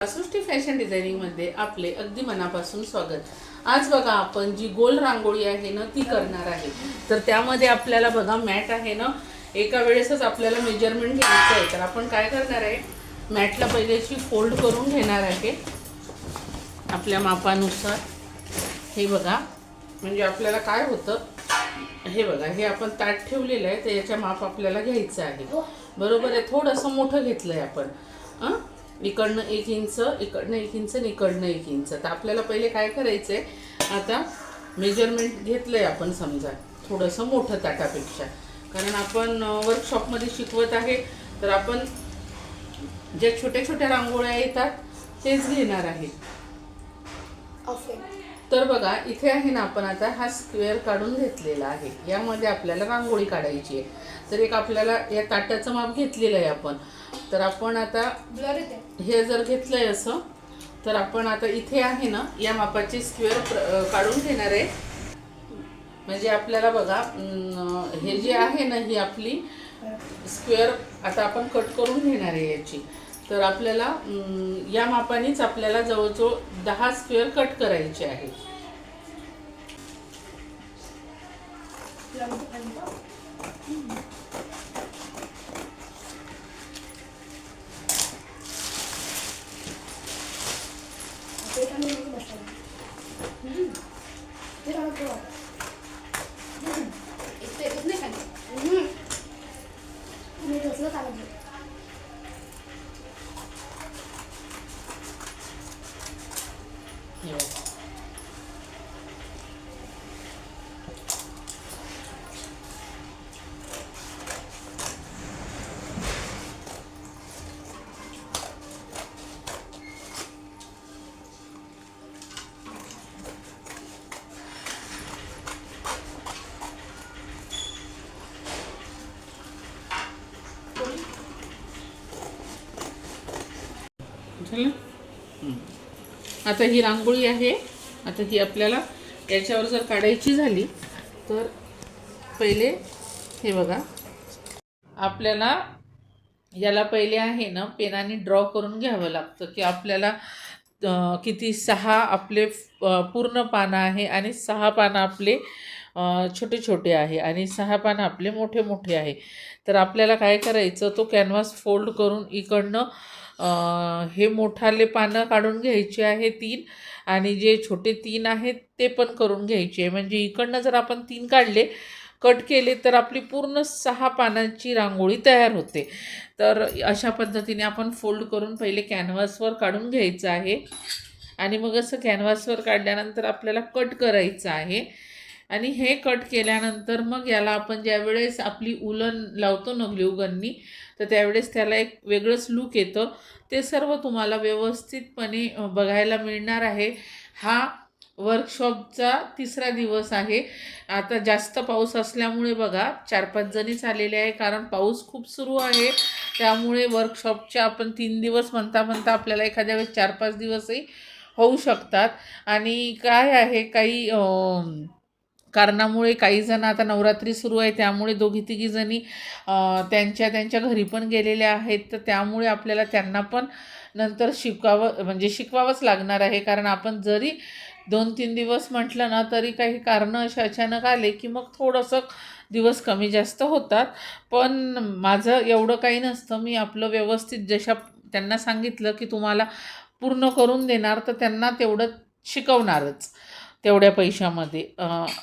सृष्टी fashion डिझायनिंगमध्ये आपले अगदी मनापासून स्वागत. आज बघा आपण जी गोल रांगोळी आहे ना ती करणार आहे. तर त्यामध्ये आपल्याला बघा मॅट आहे ना एका वेळेसच आपल्याला मेजरमेंट घ्यायचं आहे. तर आपण काय करणार आहे? मॅटला पहिल्याची फोल्ड करून घेणार आहे. आपल्या मापानुसार. हे बघा म्हणजे आपल्याला काय होतं? हे बघा हे आपण ताट ठेवलेलं आहे तर याच्या माप आपल्याला घ्यायचं आहे. बरोबर आहे? थोडंसं मोठं घेतलं आहे आपण इकडनं एक इंच इकडनं एक इंच आणि इकडनं एक इंच. तर आपल्याला पहिले काय करायचं आहे आता मेजरमेंट घेतलं आहे आपण समजा थोडंसं मोठं ताटापेक्षा. कारण आपण वर्कशॉपमध्ये शिकवत आहे तर आपण ज्या छोट्या छोट्या रांगोळ्या येतात तेच घेणार आहे. ओके तर बघा इथे आहे ना आपण आता हा स्क्वेअर काढून घेतलेला आहे. यामध्ये आपल्याला रांगोळी काढायची आहे. तर एक आपल्याला या ताटाचं माप घेतलेलं आहे आपण. तर आपण आता हे जर घेतलंय असं तर आपण आता इथे आहे ना या मापाची स्क्वेअर काढून घेणार आहे. म्हणजे आपल्याला बघा हे जे आहे ना ही आपली स्क्वेअर आता आपण कट करून घेणार आहे याची. तर आपल्याला या मापानेच आपल्याला जवळजवळ दहा स्क्वेअर कट करायचे आहेत. आता ही रांगोळी आहे. आता ही आपल्याला याच्यावर जर काढायची झाली तर पहिले हे बघा. आपल्याला याला पहिले आहे ना पेनाने ड्रॉ करून घ्यावं लागतं की आपल्याला किती सहा आपले पूर्ण पानं आहे आणि सहा पानं आपले छोटे छोटे आहे आणि सहा पानं आपले मोठे मोठे आहे. तर आपल्याला काय करायचं तो कॅनव्हास फोल्ड करून इकडनं हे मोठाले पानं काढून घ्यायचे आहे तीन आणि जे छोटे तीन आहेत ते पण करून घ्यायचे आहे. म्हणजे इकडनं जर आपण तीन काढले कट केले तर आपली पूर्ण सहा पानांची रांगोळी तयार होते. तर अशा पद्धतीने आपण फोल्ड करून पहिले कॅनव्हासवर काढून घ्यायचं आहे. आणि मग असं कॅनव्हासवर काढल्यानंतर आपल्याला कट करायचं आहे. आणि हे कट केल्यानंतर मग याला आपण ज्यावेळेस आपली उलन लावतो नगली ग्ल्यूगननी तर त्यावेळेस त्याला एक वेगळंच लूक येतं. ते सर्व तुम्हाला व्यवस्थितपणे बघायला मिळणार आहे. हा वर्कशॉपचा तिसरा दिवस आहे. आता जास्त पाऊस असल्यामुळे बघा चार पाच जणीच आलेले आहे कारण पाऊस खूप सुरू आहे. त्यामुळे वर्कशॉपच्या आपण तीन दिवस म्हणता म्हणता आपल्याला एखाद्या वेळेस चार पाच दिवसही होऊ शकतात. आणि काय आहे काही कारणामुळे काही जण आता नवरात्री सुरू आहे त्यामुळे दोघी तिघी जणी त्यांच्या त्यांच्या घरी पण गेलेल्या आहेत. तर त्यामुळे आपल्याला त्यांना पण नंतर शिकवावं म्हणजे शिकवावंच लागणार आहे. कारण आपण जरी दोन तीन दिवस म्हटलं ना तरी काही कारणं असे अचानक आले की मग थोडंसं दिवस कमी जास्त होतात. पण माझं एवढं काही नसतं. मी आपलं व्यवस्थित जशा त्यांना सांगितलं की तुम्हाला पूर्ण करून देणार तर त्यांना तेवढं शिकवणारच. तेवढ्या पैशामध्ये.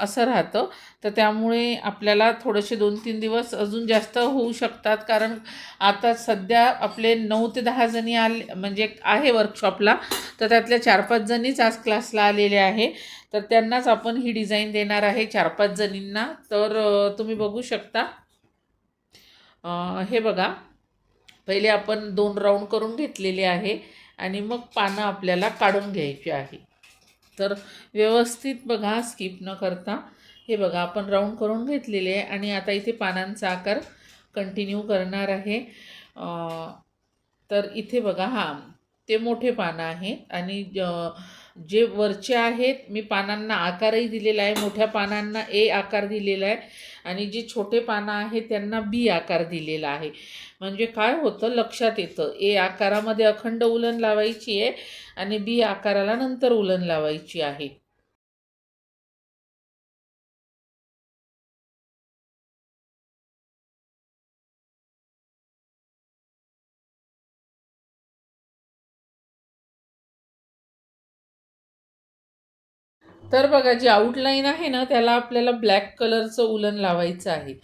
असं राहतं. तर त्यामुळे आपल्याला थोडेसे दोन तीन दिवस अजून जास्त होऊ शकतात. कारण आता सध्या आपले नऊ ते दहा जणी आले म्हणजे आहे वर्कशॉपला तर त्यातल्या चार पाच जणीच आज क्लासला आलेले आहे. तर त्यांनाच आपण ही डिझाईन देणार आहे चार पाच जणींना. तर तुम्ही बघू शकता. हे बघा. पहिले आपण दोन राऊंड करून घेतलेले आहे. आणि मग पानं आपल्याला काढून घ्यायची आहे. तर व्यवस्थित बघा स्किप न करता. हे बघा आपण राऊंड करून घेतलेले आहे आणि आता इथे पानांचा आकार कंटिन्यू करणार आहे. तर इथे बघा हां ते मोठे पानं आहे आणि जे वरचे आहेत मी पानांना आकारही दिलेला आहे मोठ्या पानांना ए आकार दिलेला आहे आणि जे छोटे पानं आहेत त्यांना बी आकार दिलेला आहे. म्हणजे काय होतं लक्षात येतं. ए आकारामध्ये अखंड उलन लावायची आहे आणि बी आकाराला नंतर उलन लावायची आहे. तर बघा जी आउटलाईन आहे ना त्याला आपल्याला ब्लॅक कलरचं उलन लावायचं आहे.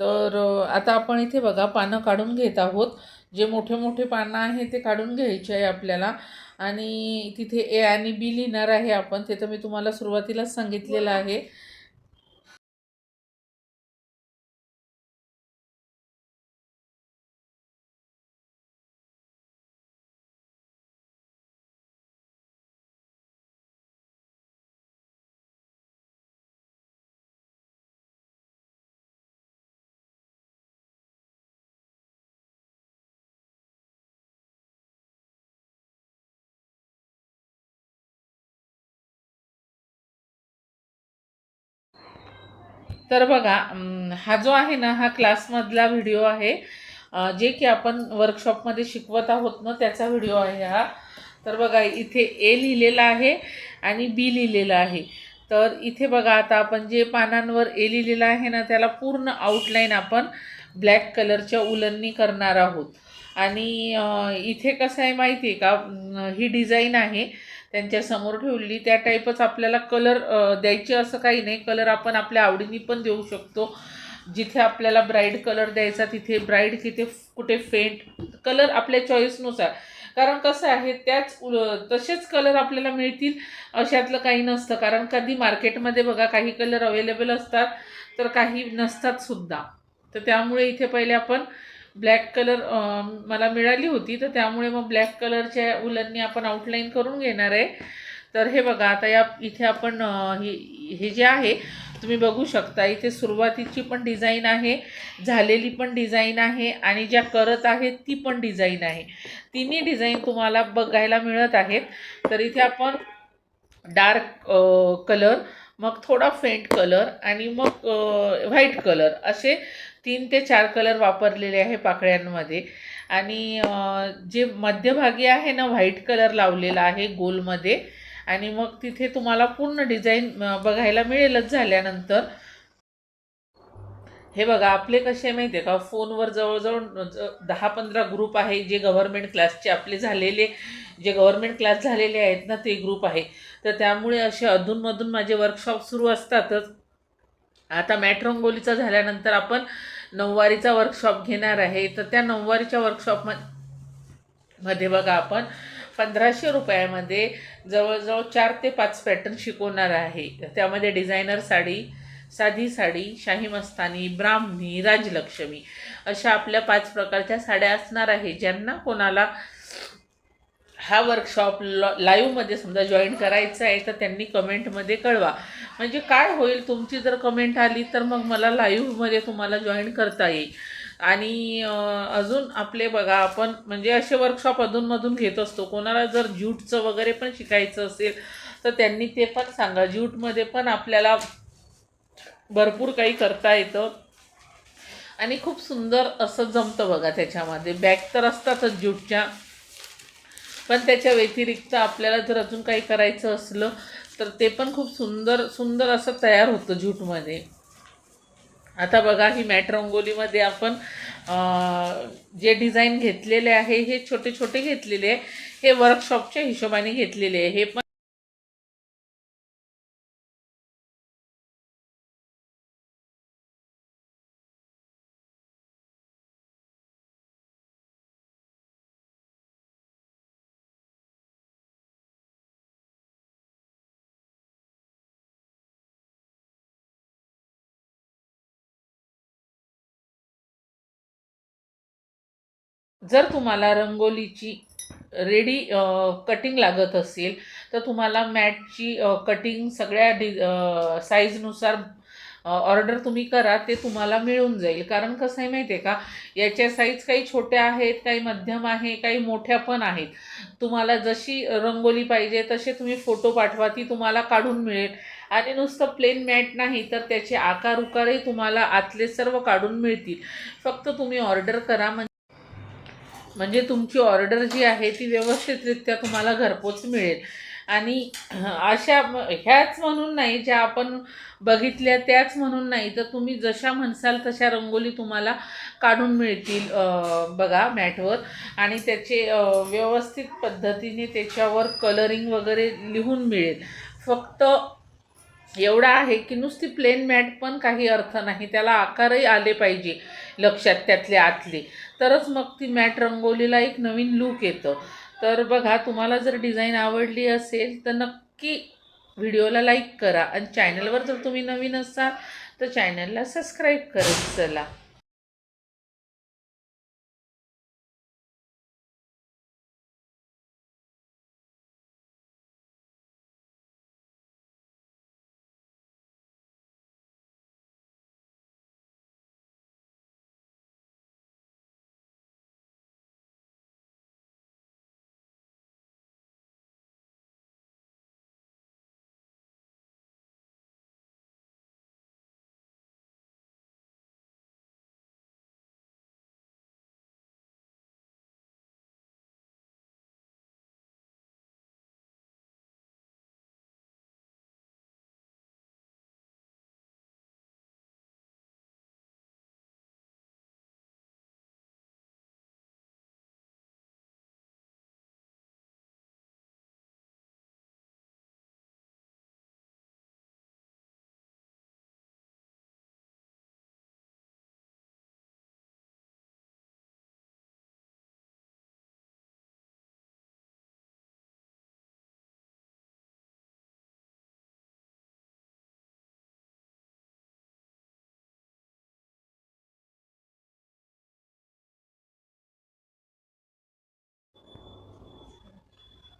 तर आता आपण इथे बघा पानं काढून घेत आहोत. जे मोठे मोठे पानं आहे ते काढून घ्यायचे आहे आपल्याला. आणि तिथे ए आणि बी लिहिणार आहे आपण. ते तर मी तुम्हाला सुरुवातीलाच सांगितलेलं आहे. तर बघा हा जो आहे ना हा क्लासमधला व्हिडिओ आहे जे की आपण वर्कशॉपमध्ये शिकवत आहोत ना त्याचा व्हिडिओ आहे हा. तर बघा इथे ए लिहिलेला आहे आणि बी लिहिलेलं आहे. तर इथे बघा आता आपण जे पानांवर ए लिहिलेलं आहे ना त्याला पूर्ण आउटलाईन आपण ब्लॅक कलरच्या उलननी करणार आहोत. आणि इथे कसं आहे माहिती आहे का ही डिझाईन आहे. त्यांच्यासमोर ठेवली. त्या टाईपच आपल्याला कलर द्यायचे असं काही नाही. कलर आपण आपल्या आवडीने पण देऊ शकतो. जिथे आपल्याला ब्राईड कलर द्यायचा तिथे ब्राईड तिथे कुठे फेंट कलर आपल्या चॉईसनुसार कारण कसं आहे त्याच तसेच कलर आपल्याला मिळतील अशातलं काही नसतं. कारण कधी मार्केटमध्ये बघा काही कलर अवेलेबल असतात तर काही नसतात सुद्धा. तर त्यामुळे इथे पहिले आपण ब्लॅक कलर मला मिळाली होती तर त्यामुळे मग ब्लॅक कलरच्या उलननी आपण आउटलाईन करून घेणार आहे. तर हे बघा आता या इथे आपण हे हे जे आहे तुम्ही बघू शकता इथे सुरुवातीची पण डिझाईन आहे झालेली पण डिझाईन आहे आणि ज्या करत आहेत ती पण डिझाईन आहे. तिन्ही डिझाईन तुम्हाला बघायला मिळत आहेत. तर इथे आपण डार्क कलर मग थोडा फेंट कलर आणि मग व्हाईट कलर असे तीन ते चार कलर वापरलेले आहे पाकळ्यांमध्ये. आणि जे मध्यभागी आहे ना व्हाईट कलर लावलेला आहे गोलमध्ये. आणि मग तिथे तुम्हाला पूर्ण डिझाईन बघायला मिळेलच झाल्यानंतर. हे बघा आपले कसे माहिती आहे का? फोनवर जवळजवळ ज- दहा पंधरा ग्रुप आहे जे गव्हर्मेंट क्लासचे आपले झालेले जे गव्हर्मेंट क्लास झालेले आहेत ना ते ग्रुप आहे. तर त्यामुळे असे अधूनमधून माझे वर्कशॉप सुरू असतातच. आता मॅट्रोंगोलीचा झाल्यानंतर आपण नऊवारीचा वर्कशॉप घेणार आहे. तर त्या नऊवारीच्या वर्कशॉपमध्ये बघा आपण पंधराशे रुपयामध्ये जवळजवळ चार ते पाच पॅटर्न शिकवणार आहे. त्यामध्ये डिझायनर साडी साधी साडी शाही मस्तानी ब्राह्मणी राजलक्ष्मी अशा आपल्या पाच प्रकारच्या साड्या असणार आहे. ज्यांना कोणाला हा वर्कशॉप लॉ लाईव्हमध्ये समजा जॉईन करायचा आहे तर त्यांनी कमेंटमध्ये कळवा. म्हणजे काय होईल तुमची जर कमेंट आली तर मग मला लाईव्हमध्ये तुम्हाला जॉईन करता येईल. आणि अजून आपले बघा आपण म्हणजे असे वर्कशॉप अधूनमधून घेत असतो. कोणाला जर ज्यूटचं वगैरे पण शिकायचं असेल तर त्यांनी ते पण सांगा. ज्यूटमध्ये पण आपल्याला भरपूर काही करता येतं. आणि खूप सुंदर असं जमतं बघा त्याच्यामध्ये. बॅग तर असतातच ज्यूटच्या पण त्याच्या व्यतिरिक्त आपल्याला जर अजून काही करायचं असलं तर ते पण खूप सुंदर सुंदर असं तयार होतं ज्यूटमध्ये आता बघा ही मॅट रंगोलीमध्ये आपण जे डिझाईन घेतलेले आहे हे छोटे छोटे घेतलेले आहे. हे वर्कशॉपच्या हिशोबाने घेतलेले आहे. हे पण जर तुम्हाला रंगोलीची रेडी कटिंग लागत असेल तर तुम्हाला मॅटची कटिंग सगळ्या डि साईजनुसार ऑर्डर तुम्ही करा ते तुम्हाला मिळून जाईल. कारण कसं आहे माहिती आहे का? याच्या साईज काही छोट्या आहेत काही मध्यम आहे काही मोठ्या पण आहेत. तुम्हाला जशी रंगोली पाहिजे तसे तुम्ही फोटो पाठवा ती तुम्हाला काढून मिळेल. आणि नुसतं प्लेन मॅट नाही तर त्याचे आकार उकारही तुम्हाला आतले सर्व काढून मिळतील. फक्त तुम्ही ऑर्डर करा म्हणजे म्हणजे तुमची ऑर्डर जी आहे ती व्यवस्थितरित्या तुम्हाला घरपोच मिळेल. आणि अशा ह्याच म्हणून नाही ज्या आपण बघितल्या त्याच म्हणून नाही तर तुम्ही जशा म्हणसाल तशा रंगोली तुम्हाला काढून मिळतील बघा मॅटवर. आणि त्याचे व्यवस्थित पद्धतीने त्याच्यावर कलरिंग वगैरे लिहून मिळेल. फक्त एवढा आहे की नुसती प्लेन मॅट पण काही अर्थ नाही त्याला आकारही आले पाहिजे लक्षात त्यातले आतले. तरच मग ती मॅट रंगोलीला एक नवीन लूक येतं. तर बघा तुम्हाला जर डिझाईन आवडली असेल तर नक्की व्हिडिओला लाईक करा. आणि चॅनलवर जर तुम्ही नवीन असाल तर चॅनलला सबस्क्राईब करत चला.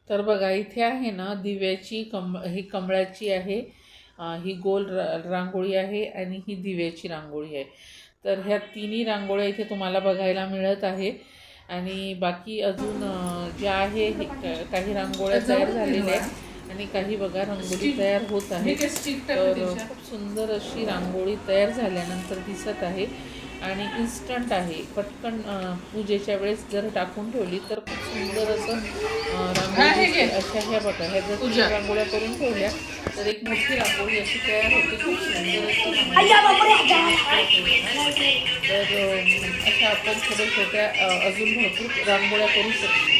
तर बघा इथे आहे ना दिव्याची कम ही कमळाची आहे. ही गोल र रांगोळी आहे आणि ही दिव्याची रांगोळी आहे. तर ह्या तिन्ही रांगोळ्या इथे तुम्हाला बघायला मिळत आहे. आणि बाकी अजून ज्या आहे हे काही रांगोळ्या तयार झालेल्या आहेत आणि काही बघा रंगोली तयार होत आहे तर खूप सुंदर अशी रांगोळी तयार झाल्यानंतर दिसत आहे. आणि इन्स्टंट आहे. पटकन पूजेच्या वेळेस जर टाकून ठेवली तर खूप सुंदर असं रांगोळी. अशा ह्या बघा ह्या जर रांगोळ्या करून ठेवल्या तर एक मोठी रांगोळी अशी तयार होते. खूप सुंदर तर अशा आपण छोट्या छोट्या अजून भरपूर रांगोळ्या करू शकतो.